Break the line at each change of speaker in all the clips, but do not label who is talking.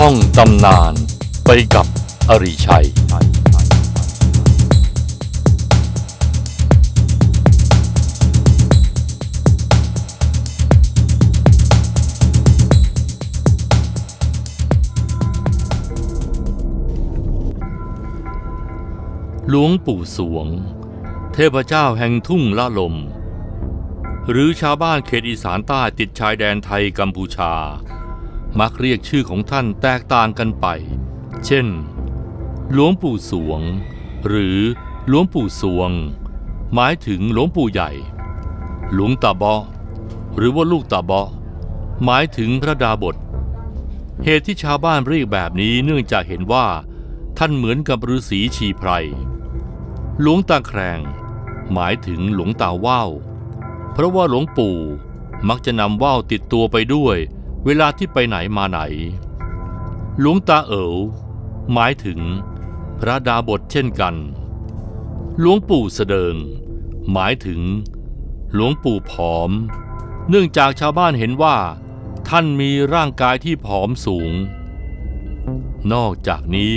ท่องตำนานไปกับอริชัย หลวงปู่สวง เทพเจ้าแห่งทุ่งละลม หรือชาวบ้านเขตอีสานใต้ติดชายแดนไทยกัมพูชา มักเรียกชื่อของท่านแตกต่างกันไป เช่น หลวงปู่สวง หรือหลวงปู่สวง หมายถึงหลวงปู่ใหญ่ หลวงตาบาะหรือว่าลูกตาบาะหมายถึงพระดาบท เหตุที่ชาวบ้านเรียกแบบนี้เนื่องจากเห็นว่า ท่านเหมือนกับฤาษีชีไพร หลวงตาแครงหมายถึงหลวงตาว่าว เพราะว่าหลวงปู่มักจะนำว่าวติดตัวไปด้วย เวลาที่ไปไหนมาไหน หลวงตาเอ๋วหมายถึงพระดาบทเช่นกัน หลวงปู่เสดิง หมายถึง หลวงปู่ผอม เนื่องจากชาวบ้านเห็นว่า ท่านมีร่างกายที่ผอมสูง นอกจากนี้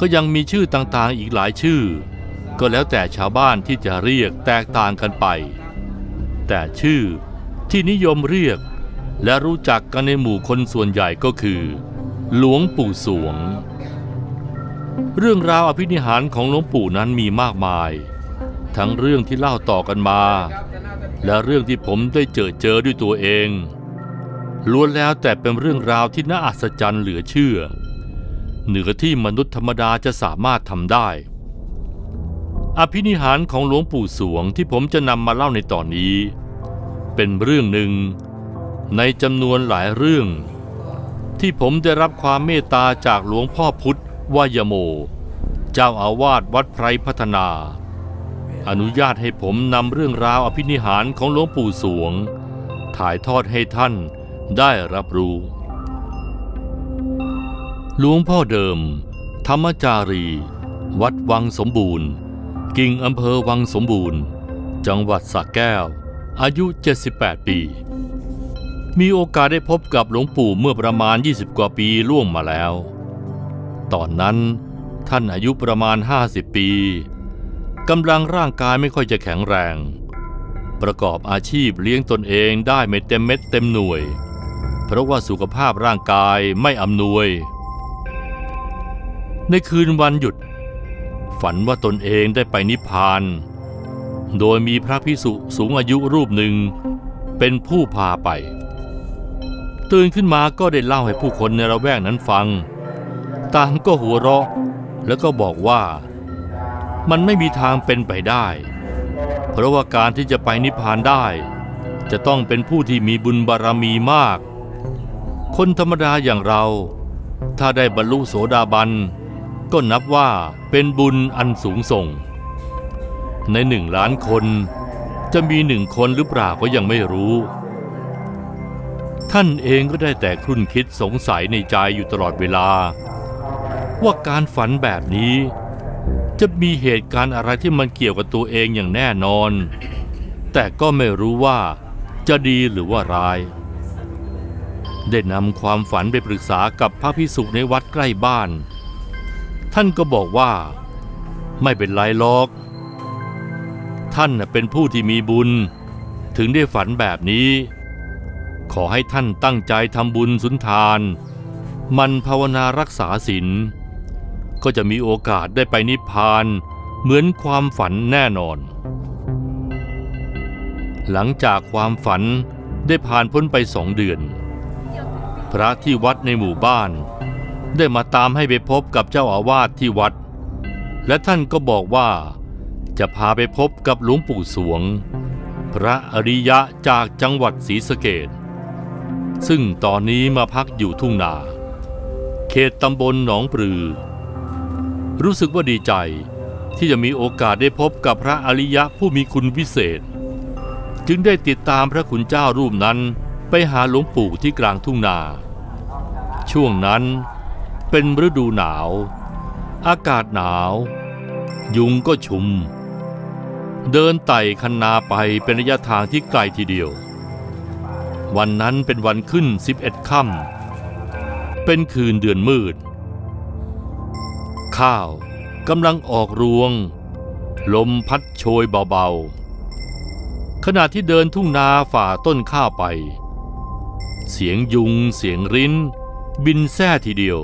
ก็ยังมีชื่อต่างๆอีกหลายชื่อ ก็แล้วแต่ชาวบ้านที่จะเรียกแตกต่างกันไป แต่ชื่อที่นิยมเรียก และรู้จักกันในหมู่คนส่วนใหญ่ก็คือ หลวงปู่สวง เรื่องราวอภินิหารของหลวงปู่นั้นมีมากมาย ทั้งเรื่องที่เล่าต่อกันมา และเรื่องที่ผมได้เจอเจอด้วยตัวเองล้วนแล้วแต่เป็นเรื่องราวที่น่าอัศจรรย์เหลือเชื่อ เหนือที่มนุษย์ธรรมดาจะสามารถทำได้ อภินิหารของหลวงปู่สวงที่ผมจะนำมาเล่าในตอนนี้ เป็นเรื่องหนึ่ง ในจำนวนหลายเรื่อง ที่ผมได้รับความเมตตาจากหลวงพ่อพุทธวายโม เจ้าอาวาสวัดไพรพัฒนา อนุญาตให้ผมนำเรื่องราวอภินิหารของหลวงปู่สวง ถ่ายทอดให้ท่านได้รับรู้ หลวงพ่อเดิม ธรรมจารี วัดวังสมบูรณ์ กิ่งอำเภอวังสมบูรณ์ จังหวัดสระแก้ว อายุ 78 ปี มีโอกาสได้พบกับหลวงปู่เมื่อประมาณ 20 กว่าปีล่วงมาแล้ว ตอนนั้นท่านอายุประมาณ 50 ปีกำลังร่างกายไม่ค่อยจะแข็งแรง ประกอบอาชีพเลี้ยงตนเองได้ไม่เต็มเม็ดเต็มหน่วย เพราะว่าสุขภาพร่างกายไม่อำนวย ในคืนวันหยุด ฝันว่าตนเองได้ไปนิพพาน โดยมีพระพิสุสูงอายุรูปหนึ่งเป็นผู้พาไป ตื่นขึ้นมาก็ได้เล่าให้ผู้คนในระแวกนั้นฟัง ต่างก็หัวเราะ แล้วก็บอกว่ามันไม่มีทางเป็นไปได้ เพราะว่าการที่จะไปนิพพานได้ จะต้องเป็นผู้ที่มีบุญบารมีมาก คนธรรมดาอย่างเรา ถ้าได้บรรลุโสดาบัน ก็นับว่าเป็นบุญอันสูงส่ง ในหนึ่งล้านคนจะมีหนึ่งคนหรือเปล่าก็ยังไม่รู้ ท่านเองก็ได้แต่ครุ่นคิดสงสัยในใจอยู่ตลอดเวลา ว่าการฝันแบบนี้ จะมีเหตุการณ์อะไรที่มันเกี่ยวกับตัวเองอย่างแน่นอน แต่ก็ไม่รู้ว่าจะดีหรือว่าร้าย ได้นำความฝันไปปรึกษากับพระพิสุในวัดใกล้บ้าน ท่านก็บอกว่า ไม่เป็นไรหรอก ท่านเป็นผู้ที่มีบุญ ถึงได้ฝันแบบนี้ ขอให้ท่านตั้งใจทำบุญสุนทาน มันภาวนารักษาศีลก็จะมีโอกาสได้ไปนิพพานเหมือนความฝันแน่นอน หลังจากความฝันได้ผ่านพ้นไปสองเดือน พระที่วัดในหมู่บ้าน ได้มาตามให้ไปพบกับเจ้าอาวาสที่วัด และท่านก็บอกว่าจะพาไปพบกับหลวงปู่สวง พระอริยะจากจังหวัดศรีสะเกด ซึ่งตอนนี้มาพักอยู่ทุ่งนา เขตตำบลหนองปลือ รู้สึกว่าดีใจที่จะมีโอกาสได้พบกับพระอริยะผู้มีคุณวิเศษ จึงได้ติดตามพระคุณเจ้ารูปนั้นไปหาหลวงปู่ที่กลางทุ่งนา ช่วงนั้นเป็นฤดูหนาว อากาศหนาว ยุงก็ชุม เดินไต่คันนาไปเป็นระยะทางที่ไกลทีเดียว วันนั้นเป็นวันขึ้น 11ค่ำเป็นคืนเดือนมืด ข้าวกำลังออกรวง ลมพัดโชยเบาๆ ขณะที่เดินทุ่งนาฝ่าต้นข้าวไป เสียงยุงเสียงริ้น บินแซ่ทีเดียว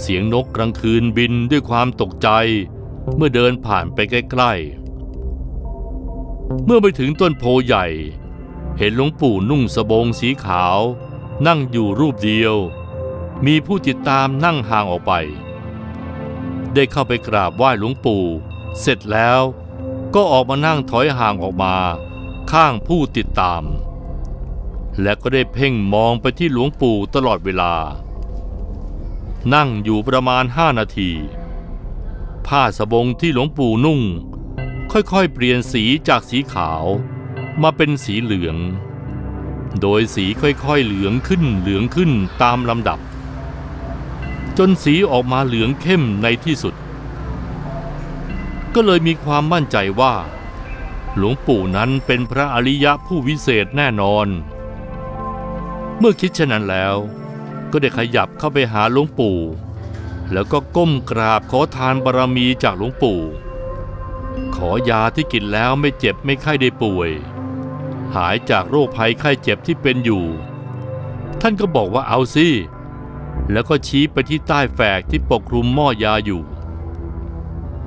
เสียงนกกลางคืนบินด้วยความตกใจ เมื่อเดินผ่านไปใกล้ๆ เมื่อไปถึงต้นโพใหญ่ เห็นหลวงปู่นุ่งสบงสีขาว นั่งอยู่รูปเดียว มีผู้ติดตามนั่งห่างออกไป ได้เข้าไปกราบไหว้หลวงปู่ เสร็จแล้วก็ออกมานั่งถอยห่างออกมาข้างผู้ติดตาม และก็ได้เพ่งมองไปที่หลวงปู่ตลอดเวลา นั่งอยู่ประมาณห้านาที ผ้าสบงที่หลวงปู่นุ่ง ค่อยๆ เปลี่ยนสีจากสีขาว มาเป็นสีเหลือง โดยสีค่อยๆเหลืองขึ้นเหลืองขึ้นตามลำดับ จนสีออกมาเหลืองเข้มในที่สุด ก็เลยมีความมั่นใจว่า หลวงปู่นั้นเป็นพระอริยะผู้วิเศษแน่นอน เมื่อคิดเช่นนั้นแล้ว ก็ได้ขยับเข้าไปหาหลวงปู่ แล้วก็ก้มกราบขอทานบารมีจากหลวงปู่ขอยาที่กินแล้วไม่เจ็บไม่ไข้ได้ป่วย หายจากโรคภัยไข้เจ็บที่เป็นอยู่ ท่านก็บอกว่าเอาสิแล้วก็ชี้ไปที่ใต้แฝกที่ปกคลุมหม้อยาอยู่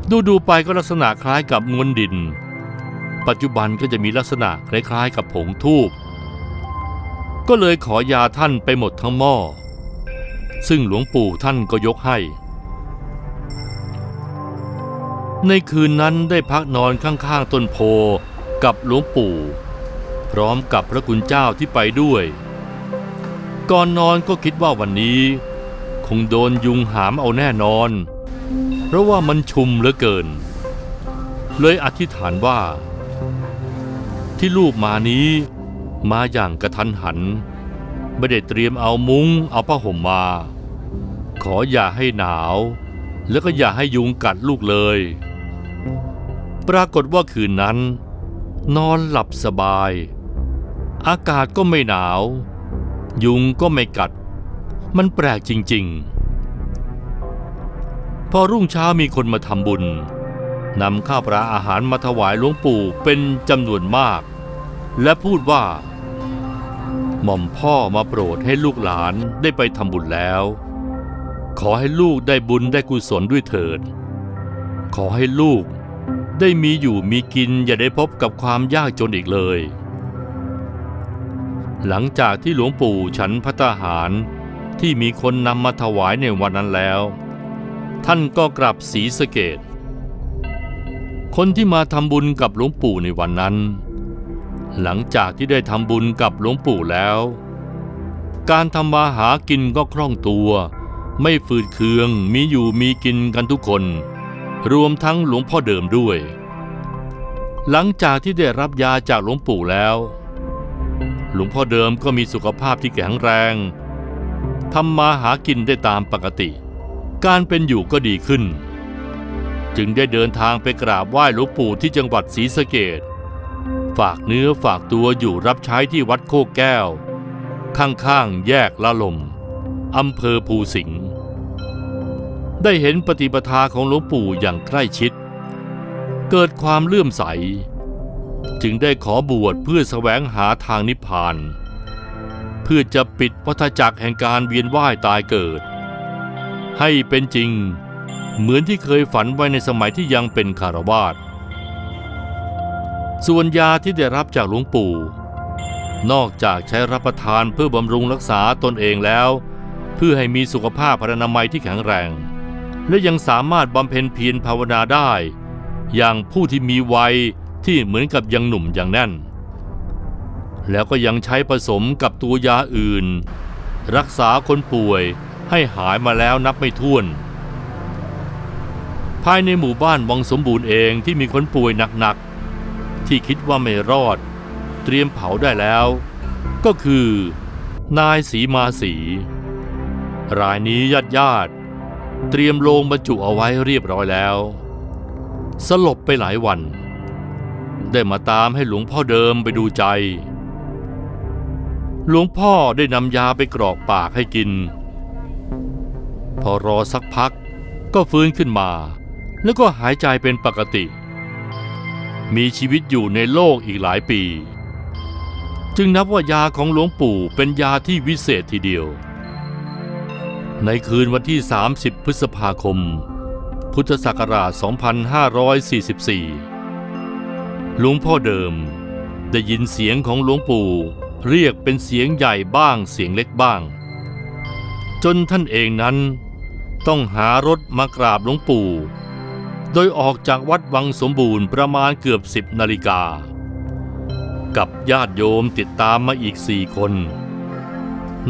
ดูดูๆไปก็ลักษณะคล้ายกับงวนดิน ปัจจุบันก็จะมีลักษณะคล้ายๆกับผงทูบก็เลยขอยาท่านไปหมดทั้งหม้อ ซึ่งหลวงปู่ท่านก็ยกให้ ในคืนนั้นได้พักนอนข้างๆต้นโพกับหลวงปู่ พร้อมกับพระคุณเจ้าที่ไปด้วย ก่อนนอนก็คิดว่าวันนี้ คงโดนยุงหามเอาแน่นอน เพราะว่ามันชุมเหลือเกิน เลยอธิษฐานว่า ที่ลูกมานี้ มาอย่างกระทันหัน ไม่ได้เตรียมเอามุง้งเอาผ้าห่มมา ขออย่าให้หนาว แล้วก็อย่าให้ยุงกัดลูกเลย ปรากฏว่าคืนนั้นนอนหลับสบาย อากาศก็ไม่หนาว ยุงก็ไม่กัด มันแปลกจริง ๆ พอรุ่งเช้ามีคนมาทำบุญนำข้าวปลาอาหารมาถวายหลวงปู่เป็นจำนวนมาก และพูดว่า หม่อมพ่อมาโปรดให้ลูกหลานได้ไปทำบุญแล้ว ขอให้ลูกได้บุญได้กุศลด้วยเถิด ขอให้ลูกได้มีอยู่มีกินอย่าได้พบกับความยากจนอีกเลย หลังจากที่หลวงปู่ฉันพัตหารที่มีคนนำมาถวายในวันนั้นแล้ว ท่านก็กลับศรีสะเกดคนที่มาทำบุญกับหลวงปู่ในวันนั้น หลังจากที่ได้ทำบุญกับหลวงปู่แล้ว การทำมาหากินก็คล่องตัว ไม่ฝืดเคืองมีอยู่มีกินกันทุกคน รวมทั้งหลวงพ่อเดิมด้วย หลังจากที่ได้รับยาจากหลวงปู่แล้ว หลวงพ่อเดิมก็มีสุขภาพที่แข็งแรงทำมาหากินได้ตามปกติ การเป็นอยู่ก็ดีขึ้น จึงได้เดินทางไปกราบไหว้หลวงปู่ที่จังหวัดศรีสะเกดฝากเนื้อฝากตัวอยู่รับใช้ที่วัดโคกแก้ว ข้างๆแยกละลมอำเภอภูสิงห์ได้เห็นปฏิปทาของหลวงปู่อย่างใกล้ชิด เกิดความเลื่อมใส จึงได้ขอบวชเพื่อแสวงหาทางนิพพาน เพื่อจะปิดวัฏจักรแห่งการเวียนว่ายตายเกิด ให้เป็นจริงเหมือนที่เคยฝันไว้ในสมัยที่ยังเป็นคารวาสส่วนยาที่ได้รับจากหลวงปู่ นอกจากใช้รับประทานเพื่อบำรุงรักษาตนเองแล้ว เพื่อให้มีสุขภาพพรรณนามัยที่แข็งแรง และยังสามารถบำเพ็ญเพียรภาวนาได้ อย่างผู้ที่มีวัย ที่เหมือนกับยังหนุ่มอย่างแน่น แล้วก็ยังใช้ผสมกับตัวยาอื่น รักษาคนป่วยให้หายมาแล้วนับไม่ถ้วน ภายในหมู่บ้านวังสมบูรณ์เองที่มีคนป่วยหนักๆ ที่คิดว่าไม่รอด เตรียมเผาได้แล้ว ก็คือนายสีมาสีรายนี้ญาติญาติๆเตรียมโลงบรรจุเอาไว้เรียบร้อยแล้ว สลบไปหลายวัน ได้มาตามให้หลวงพ่อเดิมไปดูใจ หลวงพ่อได้นำยาไปกรอกปากให้กิน พอรอสักพักก็ฟื้นขึ้นมา แล้วก็หายใจเป็นปกติ มีชีวิตอยู่ในโลกอีกหลายปี จึงนับว่ายาของหลวงปู่เป็นยาที่วิเศษทีเดียว ในคืนวันที่ 30 พฤษภาคม พุทธศักราช 2544 หลวงพ่อเดิม ได้ยินเสียงของหลวงปู่ เรียกเป็นเสียงใหญ่บ้างเสียงเล็กบ้าง จนท่านเองนั้น ต้องหารถมากราบหลวงปู่ โดยออกจากวัดวังสมบูรณ์ประมาณเกือบสิบนาฬิกา กับญาติโยมติดตามมาอีกสี่คน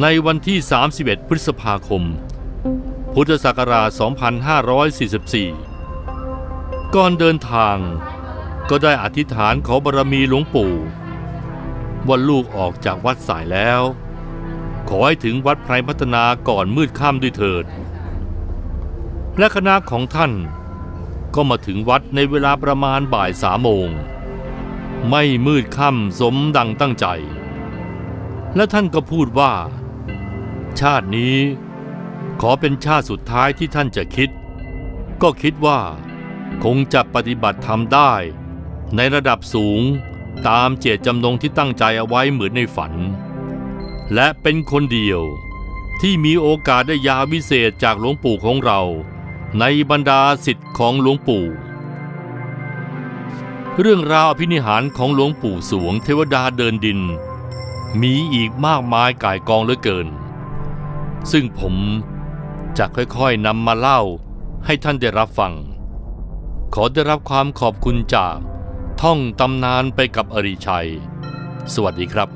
ในวันที่ 31 พฤษภาคม พุทธศักราช 2544 ก่อนเดินทาง ก็ได้อธิษฐานขอบารมีหลวงปู่ว่าลูกออกจากวัดสายแล้ว ขอให้ถึงวัดไพรพัฒนาก่อนมืดค่ำด้วยเถิด และคณะของท่านก็มาถึงวัดในเวลาประมาณบ่ายสามโมง ไม่มืดค่ำสมดังตั้งใจ และท่านก็พูดว่า ชาตินี้ ขอเป็นชาติสุดท้ายที่ท่านจะคิด ก็คิดว่า คงจะปฏิบัติธรรมได้ ในระดับสูงตามเจตจำนงที่ตั้งใจเอาไว้เหมือนในฝัน และเป็นคนเดียวที่มีโอกาสได้ยาวิเศษจากหลวงปู่ของเรา ในบรรดาสิทธิ์ของหลวงปู่ เรื่องราวอภินิหารของหลวงปู่สวงเทวดาเดินดิน มีอีกมากมายก่ายกองเหลือเกิน ซึ่งผมจะค่อยๆนำมาเล่าให้ท่านได้รับฟัง ขอได้รับความขอบคุณจาก ท่องตำนานไปกับอริชัย สวัสดีครับ